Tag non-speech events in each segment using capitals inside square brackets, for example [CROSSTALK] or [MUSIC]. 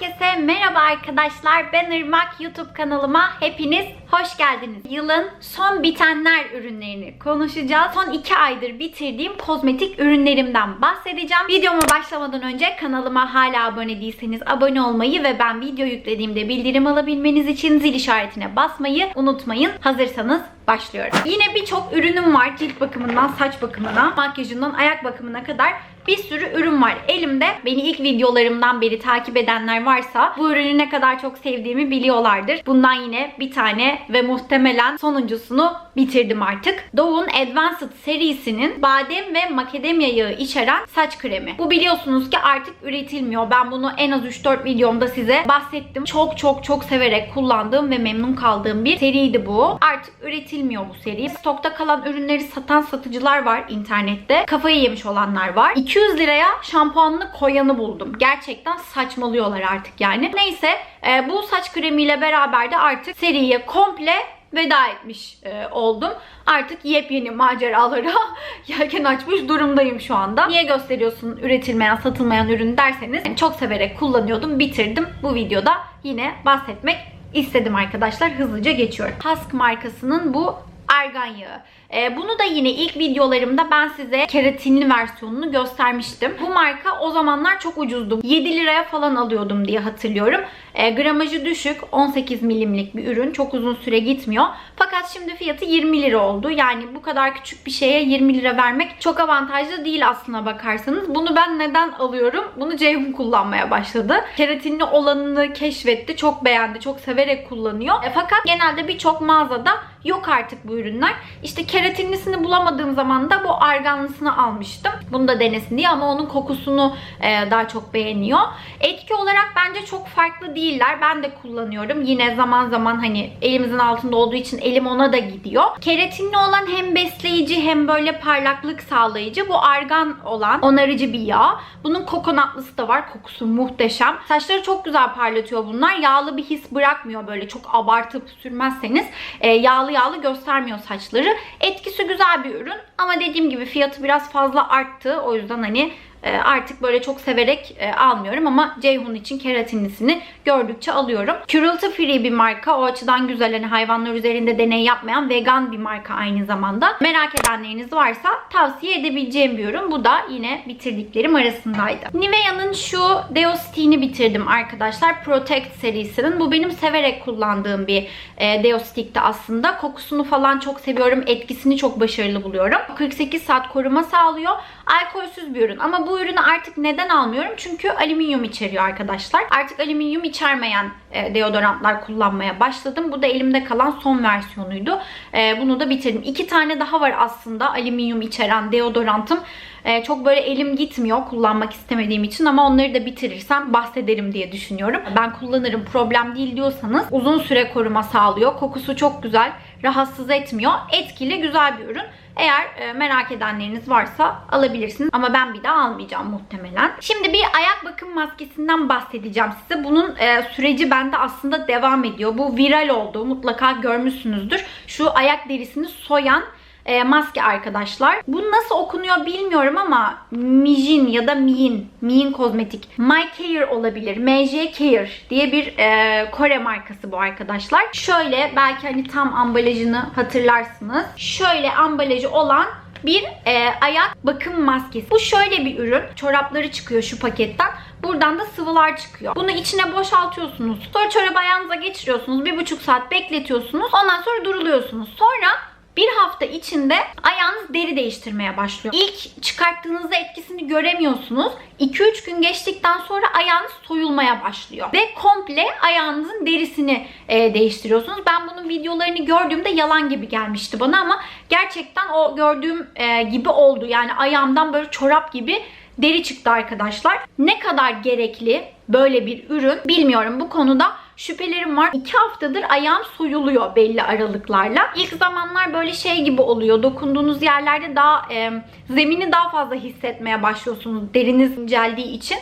Herkese merhaba arkadaşlar. Ben Irmak YouTube kanalıma hepiniz hoş geldiniz. Yılın son bitenler ürünlerini konuşacağız. Son 2 aydır bitirdiğim kozmetik ürünlerimden bahsedeceğim. Videoma başlamadan önce kanalıma hala abone değilseniz abone olmayı ve ben video yüklediğimde bildirim alabilmeniz için zil işaretine basmayı unutmayın. Hazırsanız başlıyorum. Yine birçok ürünüm var. Cilt bakımından saç bakımına, makyajından ayak bakımına kadar bir sürü ürün var elimde. Beni ilk videolarımdan beri takip edenler varsa bu ürünü ne kadar çok sevdiğimi biliyorlardır. Bundan yine bir tane ve muhtemelen sonuncusunu bitirdim artık. Dove'un Advanced serisinin badem ve makademya yağı içeren saç kremi. Bu biliyorsunuz ki artık üretilmiyor. Ben bunu en az 3-4 videomda size bahsettim. Çok çok çok severek kullandığım ve memnun kaldığım bir seriydi bu. Artık üretilmiyor bu seri. Stokta kalan ürünleri satan satıcılar var internette. Kafayı yemiş olanlar var. 200 liraya şampuanlı koyanı buldum. Gerçekten saçmalıyorlar artık yani. Neyse e, bu saç kremiyle beraber de artık seriye komple veda etmiş e, oldum. Artık yepyeni maceralara [LAUGHS] yelken açmış durumdayım şu anda. Niye gösteriyorsun üretilmeyen, satılmayan ürün derseniz yani çok severek kullanıyordum, bitirdim. Bu videoda yine bahsetmek istedim arkadaşlar. Hızlıca geçiyorum. Husk markasının bu argan yağı. Ee, bunu da yine ilk videolarımda ben size keratinli versiyonunu göstermiştim. Bu marka o zamanlar çok ucuzdu. 7 liraya falan alıyordum diye hatırlıyorum. Ee, gramajı düşük. 18 milimlik bir ürün. Çok uzun süre gitmiyor. Fakat şimdi fiyatı 20 lira oldu. Yani bu kadar küçük bir şeye 20 lira vermek çok avantajlı değil aslına bakarsanız. Bunu ben neden alıyorum? Bunu Ceyhun kullanmaya başladı. Keratinli olanını keşfetti. Çok beğendi. Çok severek kullanıyor. E, fakat genelde birçok mağazada yok artık bu ürünler. İşte keratinlisini bulamadığım zaman da bu arganlısını almıştım. Bunu da denesin diye ama onun kokusunu e, daha çok beğeniyor. Etki olarak bence çok farklı değiller. Ben de kullanıyorum. Yine zaman zaman hani elimizin altında olduğu için elim ona da gidiyor. Keratinli olan hem besleyici hem böyle parlaklık sağlayıcı. Bu argan olan onarıcı bir yağ. Bunun kokonatlısı da var. Kokusu muhteşem. Saçları çok güzel parlatıyor bunlar. Yağlı bir his bırakmıyor böyle çok abartıp sürmezseniz. E, yağlı yağlı göstermiyor saçları. Etkisi güzel bir ürün ama dediğim gibi fiyatı biraz fazla arttı. O yüzden hani artık böyle çok severek e, almıyorum ama Ceyhun için keratinlisini gördükçe alıyorum. Cruelty free bir marka. O açıdan güzel. Hani hayvanlar üzerinde deney yapmayan vegan bir marka aynı zamanda. Merak edenleriniz varsa tavsiye edebileceğim bir ürün. Bu da yine bitirdiklerim arasındaydı. Nivea'nın şu Deostick'ini bitirdim arkadaşlar. Protect serisinin. Bu benim severek kullandığım bir e, Deostick'ti aslında. Kokusunu falan çok seviyorum. Etkisini çok başarılı buluyorum. 48 saat koruma sağlıyor. Alkolsüz bir ürün ama bu ürünü artık neden almıyorum? Çünkü alüminyum içeriyor arkadaşlar. Artık alüminyum içermeyen e, deodorantlar kullanmaya başladım. Bu da elimde kalan son versiyonuydu. E, bunu da bitirdim. İki tane daha var aslında alüminyum içeren deodorantım. E, çok böyle elim gitmiyor kullanmak istemediğim için ama onları da bitirirsem bahsederim diye düşünüyorum. Ben kullanırım problem değil diyorsanız uzun süre koruma sağlıyor. Kokusu çok güzel. Rahatsız etmiyor. Etkili güzel bir ürün. Eğer e, merak edenleriniz varsa alabilirsiniz. Ama ben bir daha almayacağım muhtemelen. Şimdi bir ayak bakım maskesinden bahsedeceğim size. Bunun e, süreci bende aslında devam ediyor. Bu viral oldu. Mutlaka görmüşsünüzdür. Şu ayak derisini soyan e, maske arkadaşlar. Bu nasıl okunuyor bilmiyorum ama Mijin ya da Miin, Miin kozmetik. My Care olabilir. MJ Care diye bir e, Kore markası bu arkadaşlar. Şöyle belki hani tam ambalajını hatırlarsınız. Şöyle ambalajı olan bir e, ayak bakım maskesi. Bu şöyle bir ürün. Çorapları çıkıyor şu paketten. Buradan da sıvılar çıkıyor. Bunu içine boşaltıyorsunuz. Sonra çorabı ayağınıza geçiriyorsunuz. Bir buçuk saat bekletiyorsunuz. Ondan sonra duruluyorsunuz. Sonra bir hafta içinde ayağınız deri değiştirmeye başlıyor. İlk çıkarttığınızda etkisini göremiyorsunuz. 2-3 gün geçtikten sonra ayağınız soyulmaya başlıyor. Ve komple ayağınızın derisini e, değiştiriyorsunuz. Ben bunun videolarını gördüğümde yalan gibi gelmişti bana ama gerçekten o gördüğüm e, gibi oldu. Yani ayağımdan böyle çorap gibi deri çıktı arkadaşlar. Ne kadar gerekli böyle bir ürün bilmiyorum bu konuda şüphelerim var. 2 haftadır ayağım soyuluyor belli aralıklarla. İlk zamanlar böyle şey gibi oluyor. Dokunduğunuz yerlerde daha e, zemini daha fazla hissetmeye başlıyorsunuz deriniz inceldiği için.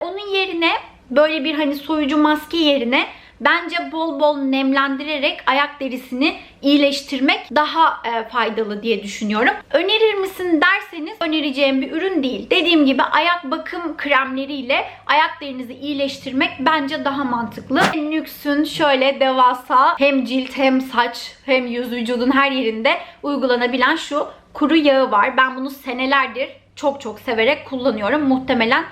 Onun yerine böyle bir hani soyucu maske yerine bence bol bol nemlendirerek ayak derisini iyileştirmek daha e, faydalı diye düşünüyorum. Önerir misin derseniz önereceğim bir ürün değil. Dediğim gibi ayak bakım kremleriyle ayak derinizi iyileştirmek bence daha mantıklı. Nux'un şöyle devasa hem cilt hem saç hem yüz vücudun her yerinde uygulanabilen şu kuru yağı var. Ben bunu senelerdir çok çok severek kullanıyorum. Muhtemelen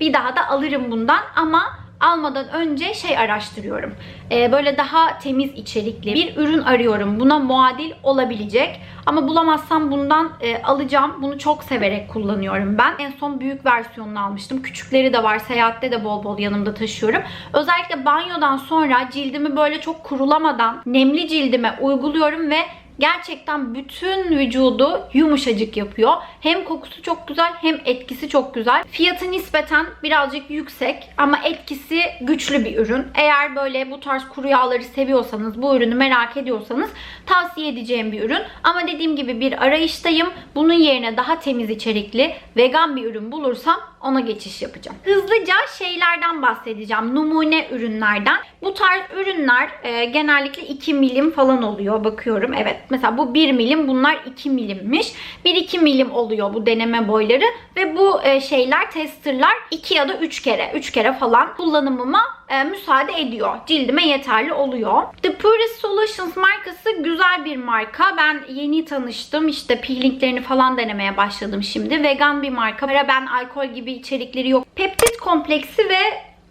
bir daha da alırım bundan ama almadan önce şey araştırıyorum. Ee, böyle daha temiz içerikli bir ürün arıyorum. Buna muadil olabilecek. Ama bulamazsam bundan e, alacağım. Bunu çok severek kullanıyorum ben. En son büyük versiyonunu almıştım. Küçükleri de var. Seyahatte de bol bol yanımda taşıyorum. Özellikle banyodan sonra cildimi böyle çok kurulamadan nemli cildime uyguluyorum ve gerçekten bütün vücudu yumuşacık yapıyor. Hem kokusu çok güzel hem etkisi çok güzel. Fiyatı nispeten birazcık yüksek ama etkisi güçlü bir ürün. Eğer böyle bu tarz kuru yağları seviyorsanız, bu ürünü merak ediyorsanız tavsiye edeceğim bir ürün. Ama dediğim gibi bir arayıştayım. Bunun yerine daha temiz içerikli, vegan bir ürün bulursam ona geçiş yapacağım. Hızlıca şeylerden bahsedeceğim. Numune ürünlerden. Bu tarz ürünler e, genellikle 2 milim falan oluyor. Bakıyorum. Evet. Mesela bu 1 milim. Bunlar 2 milimmiş. 1-2 milim oluyor bu deneme boyları. Ve bu e, şeyler, testerlar 2 ya da 3 kere, 3 kere falan kullanımıma e, müsaade ediyor. Cildime yeterli oluyor. The Purest Solutions markası güzel bir marka. Ben yeni tanıştım. İşte peelinglerini falan denemeye başladım şimdi. Vegan bir marka. Ben alkol gibi içerikleri yok. Peptit kompleksi ve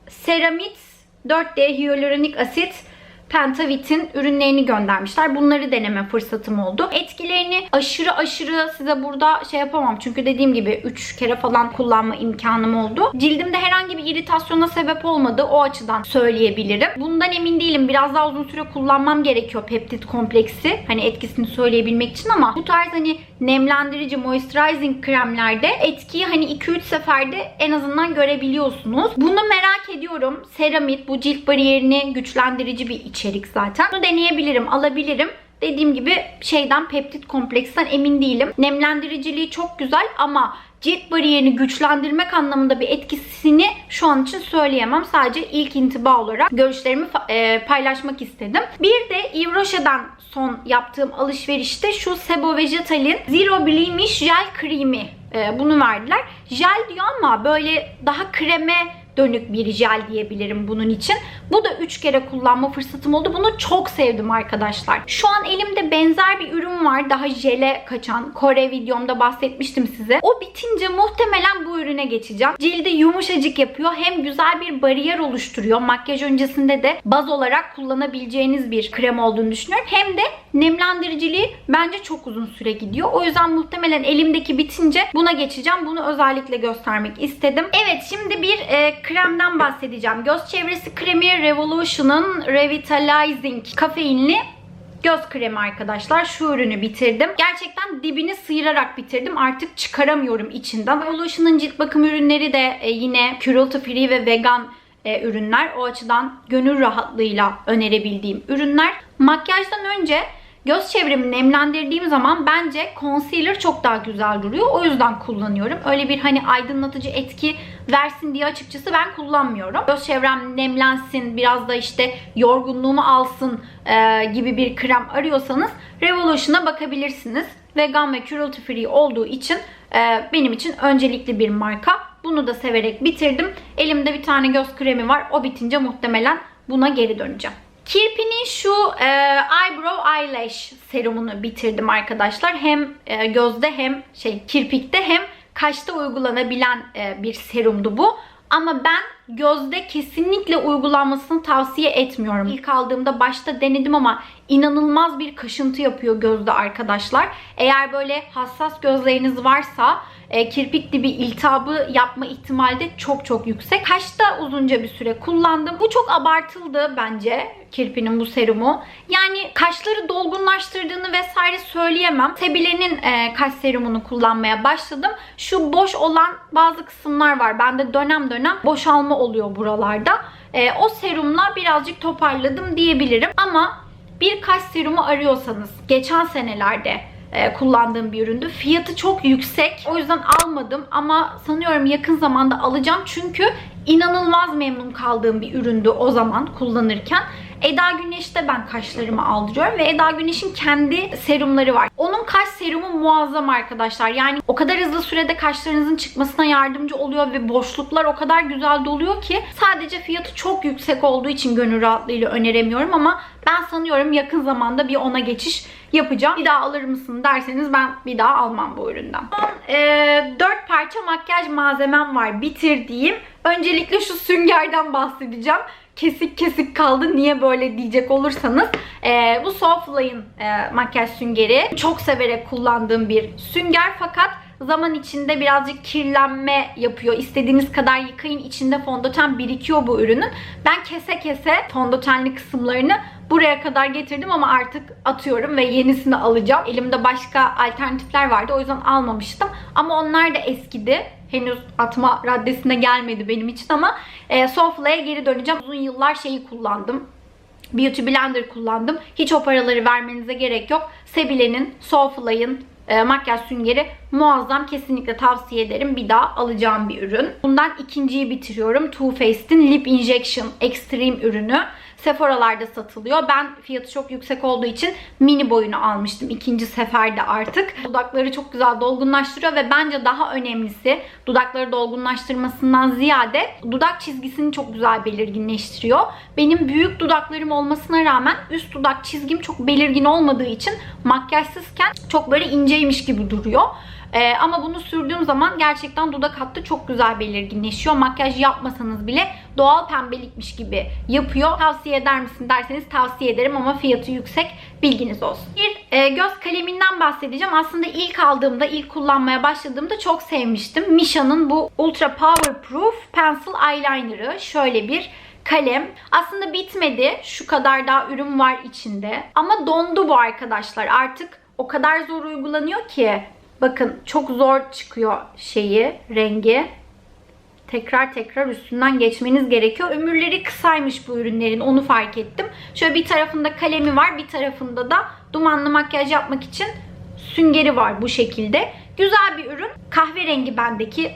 seramit 4D hyaluronik asit Pentavit'in ürünlerini göndermişler. Bunları deneme fırsatım oldu. Etkilerini aşırı aşırı size burada şey yapamam. Çünkü dediğim gibi 3 kere falan kullanma imkanım oldu. Cildimde herhangi bir iritasyona sebep olmadı. O açıdan söyleyebilirim. Bundan emin değilim. Biraz daha uzun süre kullanmam gerekiyor peptit kompleksi. Hani etkisini söyleyebilmek için ama bu tarz hani nemlendirici, moisturizing kremlerde etkiyi hani 2-3 seferde en azından görebiliyorsunuz. Bunu merak ediyorum. Seramit bu cilt bariyerini güçlendirici bir içerik zaten. Bunu deneyebilirim, alabilirim. Dediğim gibi şeyden peptit kompleksten emin değilim. Nemlendiriciliği çok güzel ama cilt bariyerini güçlendirmek anlamında bir etkisini şu an için söyleyemem. Sadece ilk intiba olarak görüşlerimi e, paylaşmak istedim. Bir de Yves son yaptığım alışverişte şu Sebo Vegetal'in Zero Blemish Jel Kremi. E, bunu verdiler. Jel diyor ama böyle daha kreme dönük bir jel diyebilirim bunun için. Bu da 3 kere kullanma fırsatım oldu. Bunu çok sevdim arkadaşlar. Şu an elimde benzer bir ürün var. Daha jele kaçan. Kore videomda bahsetmiştim size. O bitince muhtemelen bu ürüne geçeceğim. Cildi yumuşacık yapıyor. Hem güzel bir bariyer oluşturuyor. Makyaj öncesinde de baz olarak kullanabileceğiniz bir krem olduğunu düşünüyorum. Hem de nemlendiriciliği bence çok uzun süre gidiyor. O yüzden muhtemelen elimdeki bitince buna geçeceğim. Bunu özellikle göstermek istedim. Evet şimdi bir e, kremden bahsedeceğim. Göz çevresi kremi Revolution'ın Revitalizing kafeinli göz kremi arkadaşlar. Şu ürünü bitirdim. Gerçekten dibini sıyırarak bitirdim. Artık çıkaramıyorum içinden. Revolution'ın cilt bakım ürünleri de e, yine cruelty free ve vegan e, ürünler. O açıdan gönül rahatlığıyla önerebildiğim ürünler. Makyajdan önce Göz çevremi nemlendirdiğim zaman bence concealer çok daha güzel duruyor. O yüzden kullanıyorum. Öyle bir hani aydınlatıcı etki versin diye açıkçası ben kullanmıyorum. Göz çevrem nemlensin, biraz da işte yorgunluğumu alsın e, gibi bir krem arıyorsanız Revolution'a bakabilirsiniz. Vegan ve cruelty free olduğu için e, benim için öncelikli bir marka. Bunu da severek bitirdim. Elimde bir tane göz kremi var. O bitince muhtemelen buna geri döneceğim. Kirpi'nin şu e, Eyebrow Eyelash serumunu bitirdim arkadaşlar. Hem e, gözde hem şey kirpikte hem kaşta uygulanabilen e, bir serumdu bu. Ama ben gözde kesinlikle uygulanmasını tavsiye etmiyorum. İlk aldığımda başta denedim ama inanılmaz bir kaşıntı yapıyor gözde arkadaşlar. Eğer böyle hassas gözleriniz varsa e, kirpik dibi iltihabı yapma ihtimali de çok çok yüksek. Kaşta uzunca bir süre kullandım. Bu çok abartıldı bence kirpinin bu serumu. Yani kaşları dolgunlaştırdığını vesaire söyleyemem. Sebile'nin e, kaş serumunu kullanmaya başladım. Şu boş olan bazı kısımlar var. Bende dönem dönem boşalma oluyor buralarda. E, o serumla birazcık toparladım diyebilirim. Ama bir kaş serumu arıyorsanız geçen senelerde e, kullandığım bir üründü. Fiyatı çok yüksek. O yüzden almadım ama sanıyorum yakın zamanda alacağım. Çünkü inanılmaz memnun kaldığım bir üründü o zaman kullanırken. Eda Güneş'te ben kaşlarımı aldırıyorum ve Eda Güneş'in kendi serumları var. Onun kaş serumu muazzam arkadaşlar. Yani o kadar hızlı sürede kaşlarınızın çıkmasına yardımcı oluyor ve boşluklar o kadar güzel doluyor ki sadece fiyatı çok yüksek olduğu için gönül rahatlığıyla öneremiyorum ama ben sanıyorum yakın zamanda bir ona geçiş yapacağım. Bir daha alır mısın derseniz ben bir daha almam bu üründen. Son e, 4 parça makyaj malzemem var bitirdiğim. Öncelikle şu süngerden bahsedeceğim kesik kesik kaldı. Niye böyle diyecek olursanız. E, bu Softline e, makyaj süngeri. Çok severek kullandığım bir sünger fakat zaman içinde birazcık kirlenme yapıyor. İstediğiniz kadar yıkayın. içinde fondöten birikiyor bu ürünün. Ben kese kese fondötenli kısımlarını buraya kadar getirdim ama artık atıyorum ve yenisini alacağım. Elimde başka alternatifler vardı. O yüzden almamıştım. Ama onlar da eskidi. Henüz atma raddesine gelmedi benim için ama e, Soulfly'e geri döneceğim. Uzun yıllar şeyi kullandım. Beauty Blender kullandım. Hiç o paraları vermenize gerek yok. Sebile'nin, Soulfly'ın e, makyaj süngeri muazzam. Kesinlikle tavsiye ederim. Bir daha alacağım bir ürün. Bundan ikinciyi bitiriyorum. Too Faced'in Lip Injection Extreme ürünü. Sephora'larda satılıyor. Ben fiyatı çok yüksek olduğu için mini boyunu almıştım ikinci seferde artık. Dudakları çok güzel dolgunlaştırıyor ve bence daha önemlisi dudakları dolgunlaştırmasından ziyade dudak çizgisini çok güzel belirginleştiriyor. Benim büyük dudaklarım olmasına rağmen üst dudak çizgim çok belirgin olmadığı için makyajsızken çok böyle inceymiş gibi duruyor. Ee, ama bunu sürdüğüm zaman gerçekten dudak hattı çok güzel belirginleşiyor. Makyaj yapmasanız bile doğal pembelikmiş gibi yapıyor. Tavsiye eder misin derseniz tavsiye ederim ama fiyatı yüksek. Bilginiz olsun. Bir e, göz kaleminden bahsedeceğim. Aslında ilk aldığımda, ilk kullanmaya başladığımda çok sevmiştim. Misha'nın bu Ultra Powerproof Pencil Eyeliner'ı. Şöyle bir kalem. Aslında bitmedi. Şu kadar daha ürün var içinde. Ama dondu bu arkadaşlar. Artık o kadar zor uygulanıyor ki Bakın çok zor çıkıyor şeyi, rengi. Tekrar tekrar üstünden geçmeniz gerekiyor. Ömürleri kısaymış bu ürünlerin onu fark ettim. Şöyle bir tarafında kalemi var bir tarafında da dumanlı makyaj yapmak için süngeri var bu şekilde. Güzel bir ürün. Kahverengi bendeki.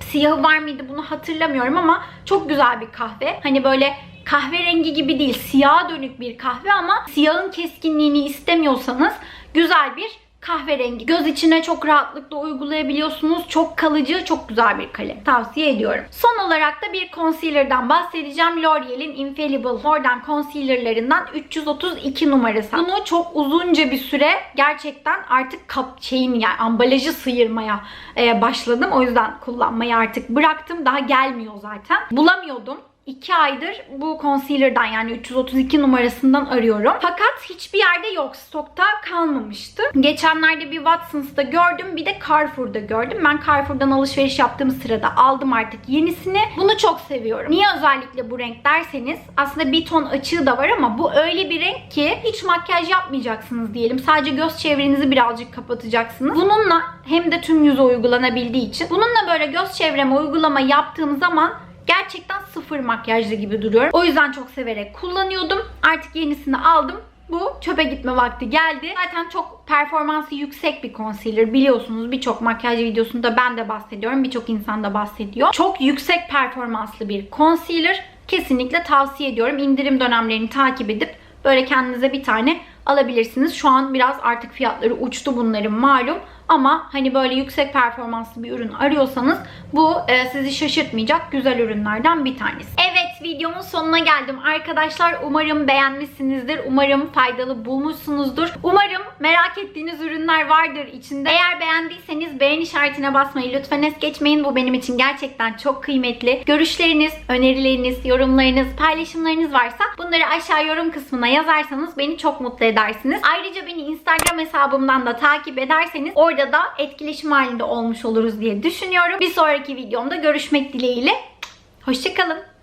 Siyahı var mıydı bunu hatırlamıyorum ama çok güzel bir kahve. Hani böyle kahverengi gibi değil siyaha dönük bir kahve ama siyahın keskinliğini istemiyorsanız güzel bir kahverengi. Göz içine çok rahatlıkla uygulayabiliyorsunuz. Çok kalıcı, çok güzel bir kalem. Tavsiye ediyorum. Son olarak da bir concealer'dan bahsedeceğim. L'Oreal'in Infallible Modern Concealer'larından 332 numarası. Bunu çok uzunca bir süre gerçekten artık kap şeyin yani ambalajı sıyırmaya e, başladım. O yüzden kullanmayı artık bıraktım. Daha gelmiyor zaten. Bulamıyordum. 2 aydır bu concealer'dan yani 332 numarasından arıyorum. Fakat hiçbir yerde yok. Stokta kalmamıştı. Geçenlerde bir Watsons'ta gördüm. Bir de Carrefour'da gördüm. Ben Carrefour'dan alışveriş yaptığım sırada aldım artık yenisini. Bunu çok seviyorum. Niye özellikle bu renk derseniz aslında bir ton açığı da var ama bu öyle bir renk ki hiç makyaj yapmayacaksınız diyelim. Sadece göz çevrenizi birazcık kapatacaksınız. Bununla hem de tüm yüze uygulanabildiği için bununla böyle göz çevreme uygulama yaptığım zaman Gerçekten sıfır makyajlı gibi duruyorum. O yüzden çok severek kullanıyordum. Artık yenisini aldım. Bu çöpe gitme vakti geldi. Zaten çok performansı yüksek bir concealer. Biliyorsunuz birçok makyaj videosunda ben de bahsediyorum. Birçok insan da bahsediyor. Çok yüksek performanslı bir concealer. Kesinlikle tavsiye ediyorum. İndirim dönemlerini takip edip böyle kendinize bir tane alabilirsiniz. Şu an biraz artık fiyatları uçtu bunların malum. Ama hani böyle yüksek performanslı bir ürün arıyorsanız bu e, sizi şaşırtmayacak güzel ürünlerden bir tanesi. Evet videomun sonuna geldim arkadaşlar. Umarım beğenmişsinizdir. Umarım faydalı bulmuşsunuzdur. Umarım merak ettiğiniz ürünler vardır içinde. Eğer beğendiyseniz beğen işaretine basmayı lütfen es geçmeyin. Bu benim için gerçekten çok kıymetli. Görüşleriniz, önerileriniz, yorumlarınız, paylaşımlarınız varsa bunları aşağı yorum kısmına yazarsanız beni çok mutlu edersiniz. Ayrıca beni Instagram hesabımdan da takip ederseniz orada Orada da etkileşim halinde olmuş oluruz diye düşünüyorum. Bir sonraki videomda görüşmek dileğiyle. Hoşçakalın.